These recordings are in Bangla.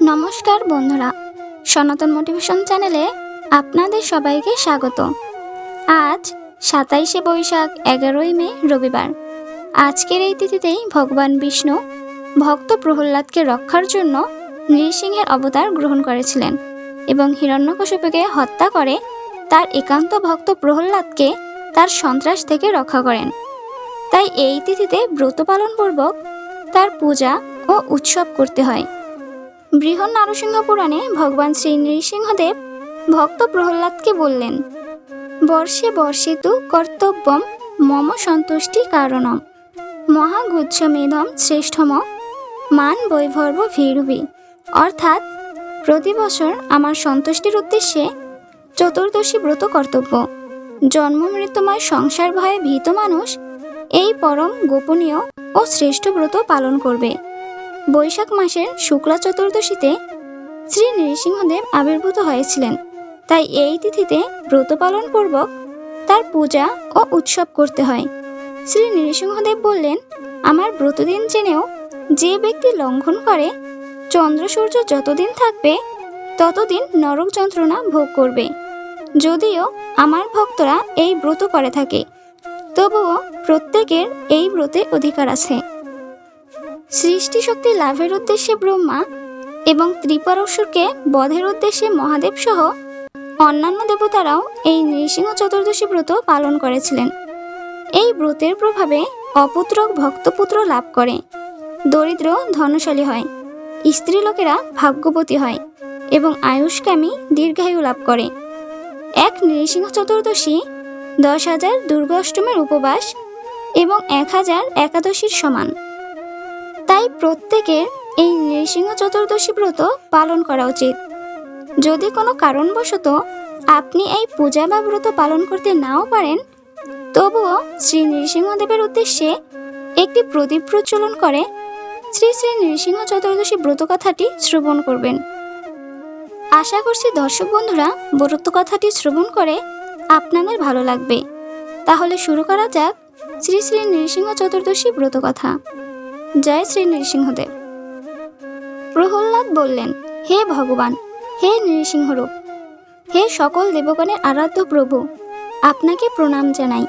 নমস্কার বন্ধুরা, সনাতন মোটিভেশন চ্যানেলে আপনাদের সবাইকে স্বাগত। আজ সাতাইশে বৈশাখ, এগারোই মে, রবিবার। আজকের এই তিথিতেই ভগবান বিষ্ণু ভক্ত প্রহ্লাদকে রক্ষার জন্য নৃসিংহের অবতার গ্রহণ করেছিলেন এবং হিরণ্যকশিপুকে হত্যা করে তার একান্ত ভক্ত প্রহ্লাদকে তার সন্ত্রাস থেকে রক্ষা করেন। তাই এই তিথিতে ব্রত পালনপূর্বক তার পূজা ও উৎসব করতে হয়। বৃহৎ নারসিংহ পুরাণে ভগবান শ্রী নৃসিংহদেব ভক্ত প্রহ্লাদকে বললেন, বর্ষে বর্ষে তু কর্তব্যম, মম সন্তুষ্টি কারণম। মহাগুচ্ছমেধম শ্রেষ্ঠম, মান বৈভর্ব ভীরুবি। অর্থাৎ প্রতি বছর আমার সন্তুষ্টির উদ্দেশ্যে চতুর্দশী ব্রত কর্তব্য। জন্ম মৃত্যুময় সংসার ভয়ে ভীত মানুষ এই পরম গোপনীয় ও শ্রেষ্ঠ ব্রত পালন করবে। বৈশাখ মাসের শুক্লা চতুর্দশীতে শ্রী নৃসিংহদেব আবির্ভূত হয়েছিলেন। তাই এই তিথিতে ব্রত পালন পূর্বক তার পূজা ও উৎসব করতে হয়। শ্রী নৃসিংহদেব বললেন, আমার ব্রতদিন জেনেও যে ব্যক্তি লঙ্ঘন করে, চন্দ্র সূর্য যতদিন থাকবে, ততদিন নরক যন্ত্রণা ভোগ করবে। যদিও আমার ভক্তরা এই ব্রত করে থাকে, তবুও প্রত্যেকের এই ব্রতে অধিকার আছে। সৃষ্টি শক্তি লাভের উদ্দেশ্যে ব্রহ্মা এবং ত্রিপারস্বরকে বধের উদ্দেশ্যে মহাদেব সহ অন্যান্য দেবতারাও এই নৃসিংহ চতুর্দশী ব্রত পালন করেছিলেন। এই ব্রতের প্রভাবে অপুত্রক ভক্তপুত্র লাভ করে। দরিদ্র ধনশালী হয়। স্ত্রী লোকেরা ভাগ্যবতী হয় এবং আয়ুষ্কামী দীর্ঘায়ু লাভ করে। এক নৃসিংহ চতুর্দশী দশ হাজার দুর্গাষ্টমের উপবাস এবং এক হাজার একাদশীর সমান। তাই প্রত্যেকের এই নৃসিংহ চতুর্দশী ব্রত পালন করা উচিত। যদি কোনো কারণবশত আপনি এই পূজা বা ব্রত পালন করতে নাও পারেন, তবুও শ্রী নৃসিংহদেবের উদ্দেশ্যে একটি প্রদীপ প্রচলন করে শ্রী শ্রী নৃসিংহ চতুর্দশী ব্রত কথাটি শ্রবণ করবেন। আশা করছি দর্শক বন্ধুরা, ব্রত কথাটি শ্রবণ করে আপনাদের ভালো লাগবে। তাহলে শুরু করা যাক শ্রী শ্রী নৃসিংহ চতুর্দশী ব্রত কথা। জয় শ্রী নৃসিংহদেব। প্রহ্লাদ বললেন, হে ভগবান, হে নৃসিংহরূপ, হে সকল দেবগণের আরাধ্য প্রভু, আপনাকে প্রণাম জানাই।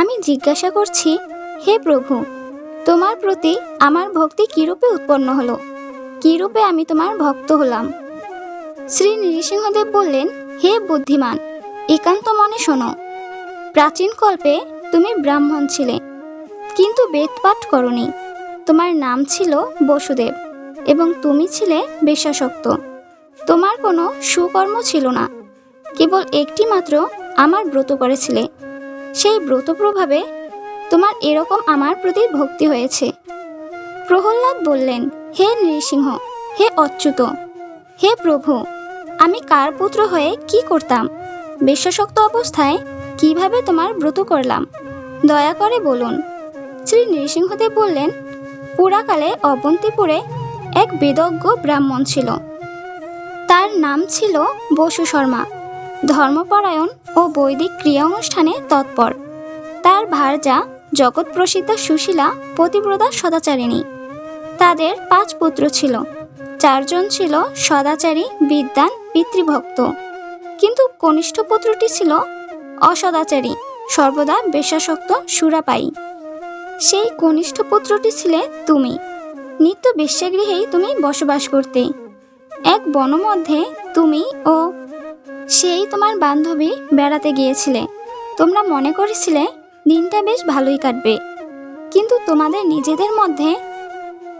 আমি জিজ্ঞাসা করছি, হে প্রভু, তোমার প্রতি আমার ভক্তি কীরূপে উৎপন্ন হলো? কীরূপে আমি তোমার ভক্ত হলাম? শ্রী নৃসিংহদেব বললেন, হে বুদ্ধিমান, একান্ত মনে শোনো। প্রাচীন কল্পে তুমি ব্রাহ্মণ ছিলে, কিন্তু বেদপাঠ করনি। তোমার নাম ছিল বসুদেব এবং তুমি ছিলে বেশাসক্ত। তোমার কোনো সুকর্ম ছিল না। কেবল একটি মাত্র আমার ব্রত করেছিলে সেই ব্রত প্রভাবে তোমার এরকম আমার প্রতি ভক্তি হয়েছে। প্রহ্লাদ বললেন, হে নৃসিংহ, হে অচ্যুত, হে প্রভু, আমি কার পুত্র হয়ে কি করতাম? বিশ্বাসক্ত অবস্থায় কীভাবে তোমার ব্রত করলাম? দয়া করে বলুন। শ্রী নৃসিংহদেব বললেন পুরাকালে অবন্তিপুরে এক বেদজ্ঞ ব্রাহ্মণ ছিল। তার নাম ছিল বসু শর্মা। ধর্মপরায়ণ ও বৈদিক ক্রিয়া অনুষ্ঠানে তৎপর। তার ভারজা জগৎ প্রসিদ্ধ সুশীলা পতিব্রতা সদাচারিণী। তাদের পাঁচ পুত্র ছিল। চারজন ছিল সদাচারী বিদ্যান পিতৃভক্ত। কিন্তু কনিষ্ঠ পুত্রটি ছিল অসদাচারী, সর্বদা বেশাসক্ত, সুরাপায়ী। সেই কনিষ্ঠ পুত্রটি ছিলে তুমি। নিত্য বেশ্যাগৃহেই তুমি বসবাস করতে। এক বনমধ্যে তুমি ও সেই তোমার বান্ধবী বেড়াতে গিয়েছিলে। তোমরা মনে করেছিলে, দিনটা বেশ ভালোই কাটবে। কিন্তু তোমাদের নিজেদের মধ্যে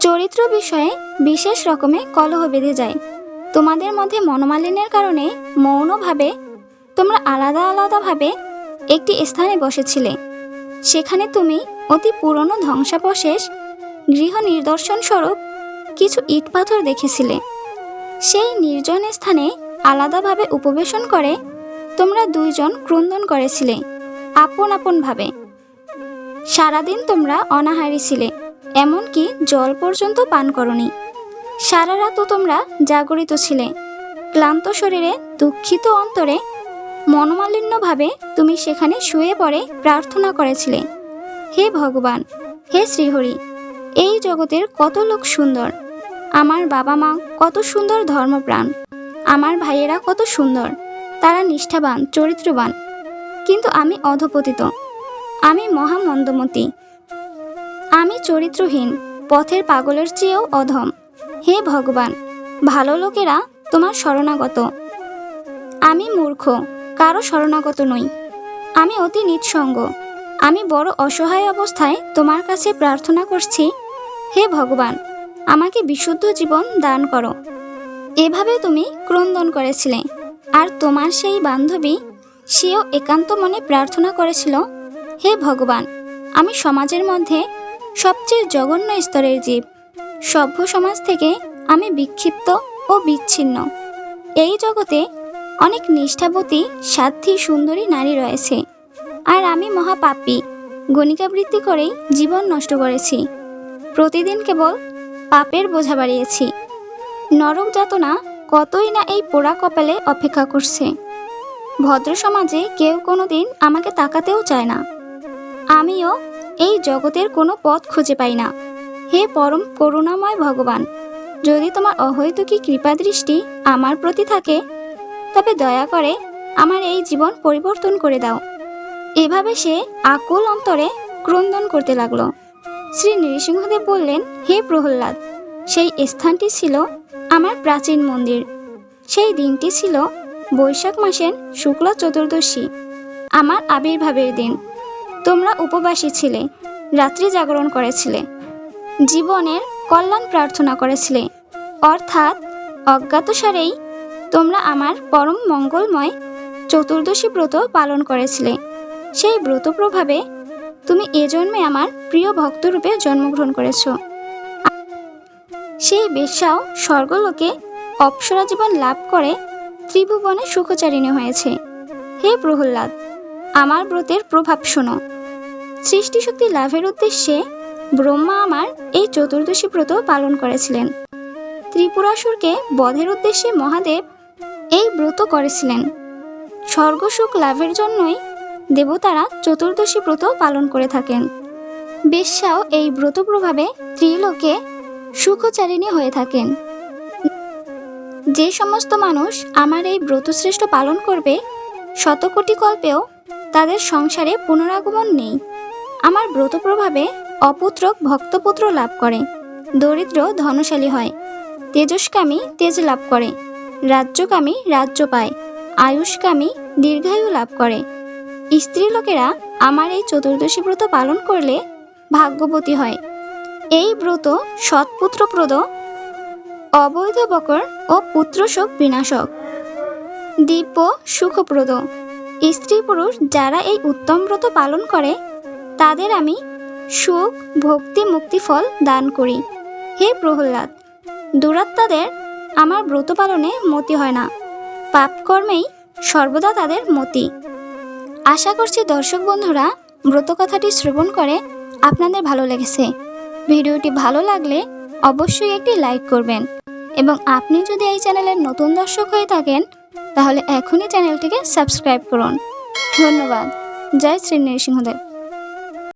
চরিত্র বিষয়ে বিশেষ রকমে কলহ বেঁধে যায়। তোমাদের মধ্যে মনোমালিনের কারণে মৌনভাবে তোমরা আলাদা আলাদাভাবে একটি স্থানে বসেছিলে। সেখানে তুমি অতি পুরনো ধ্বংসাবশেষ গৃহ নিদর্শন স্বরূপ কিছু ইট পাথর দেখেছিলে। সেই নির্জন স্থানে আলাদাভাবে উপবেশন করে তোমরা দুইজন ক্রন্দন করেছিলে, আপন আপনভাবে। সারাদিন তোমরা অনাহারী ছিলে, এমনকি জল পর্যন্ত পান করনি। সারা রাতও তোমরা জাগরিত ছিলে, ক্লান্ত শরীরে দুঃখিত অন্তরে মনোমালিন্যভাবে তুমি সেখানে শুয়ে পড়ে প্রার্থনা করেছিলে। হে ভগবান, হে শ্রীহরি, এই জগতের কত লোক সুন্দর। আমার বাবা মা কত সুন্দর ধর্মপ্রাণ। আমার ভাইয়েরা কত সুন্দর। তারা নিষ্ঠাবান, চরিত্রবান। কিন্তু আমি অধপতিত। আমি মহামন্দমতি। আমি চরিত্রহীন, পথের পাগলের চেয়েও অধম। হে ভগবান, ভালো লোকেরা তোমার শরণাগত। আমি মূর্খ। কারও শরণাগত নই। আমি অতি নিঃসঙ্গ। আমি বড় অসহায় অবস্থায় তোমার কাছে প্রার্থনা করছি, হে ভগবান, আমাকে বিশুদ্ধ জীবন দান করো। এভাবে তুমি ক্রন্দন করেছিলে, আর তোমার সেই বান্ধবী, সেও একান্ত মনে প্রার্থনা করেছিল, হে ভগবান, আমি সমাজের মধ্যে সবচেয়ে জঘন্য স্তরের জীব। সভ্য সমাজ থেকে আমি বিক্ষিপ্ত ও বিচ্ছিন্ন। এই জগতে অনেক নিষ্ঠাবতী, সাধ্যী, সুন্দরী নারী রয়েছে। আর আমি মহাপাপী, গণিকাবৃত্তি করেই জীবন নষ্ট করেছি। প্রতিদিন কেবল পাপের বোঝা বাড়িয়েছি। নরক যাতনা কতই না এই পোড়া কপালে অপেক্ষা করছে। ভদ্র সমাজে কেউ কোনো দিন আমাকে তাকাতেও চায় না। আমিও এই জগতের কোনো পথ খুঁজে পাই না। হে পরম করুণাময় ভগবান, যদি তোমার অহৈতুকী কৃপা দৃষ্টি আমার প্রতি থাকে তবে দয়া করে আমার এই জীবন পরিবর্তন করে দাও। এভাবে সে আকুল অন্তরে ক্রন্দন করতে লাগল। শ্রী নৃসিংহদেব বললেন, হে প্রহ্লাদ, সেই স্থানটি ছিল আমার প্রাচীন মন্দির। সেই দিনটি ছিল বৈশাখ মাসের শুক্ল চতুর্দশী, আমার আবির্ভাবের দিন। তোমরা উপবাসী ছিলে, রাত্রি জাগরণ করেছিলে, জীবনের কল্যাণ প্রার্থনা করেছিলে। অর্থাৎ অজ্ঞাতসারেই তোমরা আমার পরম মঙ্গলময় চতুর্দশী ব্রত পালন করেছিলে। সেই ব্রত প্রভাবে তুমি এ জন্মে আমার প্রিয় ভক্তরূপে জন্মগ্রহণ করেছ। সেই বেশ্যাও স্বর্গলোকে অপ্সরা জীবন লাভ করে ত্রিভুবনে সুখচারিণী হয়েছে। হে প্রহ্লাদ, আমার ব্রতের প্রভাব শোনো। সৃষ্টিশক্তি লাভের উদ্দেশ্যে ব্রহ্মা আমার এই চতুর্দশী ব্রত পালন করেছিলেন। ত্রিপুরাসুরকে বধের উদ্দেশ্যে মহাদেব এই ব্রত করেছিলেন। স্বর্গসুখ লাভের জন্যই দেবতারা চতুর্দশী ব্রত পালন করে থাকেন। বেশ্যাও এই ব্রত প্রভাবে ত্রিলোকে সুখচারিণী হয়ে থাকেন। যে সমস্ত মানুষ আমার এই ব্রতশ্রেষ্ঠ পালন করবে, শতকোটি কল্পেও তাদের সংসারে পুনরাগমন নেই। আমার ব্রত প্রভাবে অপুত্রক ভক্তপুত্র লাভ করে, দরিদ্র ধনশালী হয়, তেজস্কামী তেজ লাভ করে। রাজ্যকামী রাজ্য পায় আয়ুষকামী দীর্ঘায়ু লাভ করে। স্ত্রী লোকেরা আমার এই চতুর্দশী ব্রত পালন করলে ভাগ্যবতী হয়। এই ব্রত সৎপুত্রপ্রদ, অবৈধ বকর ও পুত্রশোক বিনাশক। দিব্য সুখপ্রদ স্ত্রী পুরুষ যারা এই উত্তম ব্রত পালন করে, তাদের আমি সুখ, ভক্তি মুক্তি ফল দান করি। হে প্রহ্লাদ, দুরাত্মাদের আমার ব্রত পালনে মতি হয় না। পাপ কর্মেই সর্বদা তাদের মতি। আশা করছি দর্শক বন্ধুরা ব্রত কথাটি শ্রবণ করে আপনাদের ভালো লেগেছে। ভিডিওটি ভালো লাগলে অবশ্যই একটি লাইক করবেন এবং আপনি যদি এই চ্যানেলের নতুন দর্শক হয়ে থাকেন, তাহলে এখনই চ্যানেলটিকে সাবস্ক্রাইব করুন। ধন্যবাদ। জয় শ্রী নৃসিংহদেব।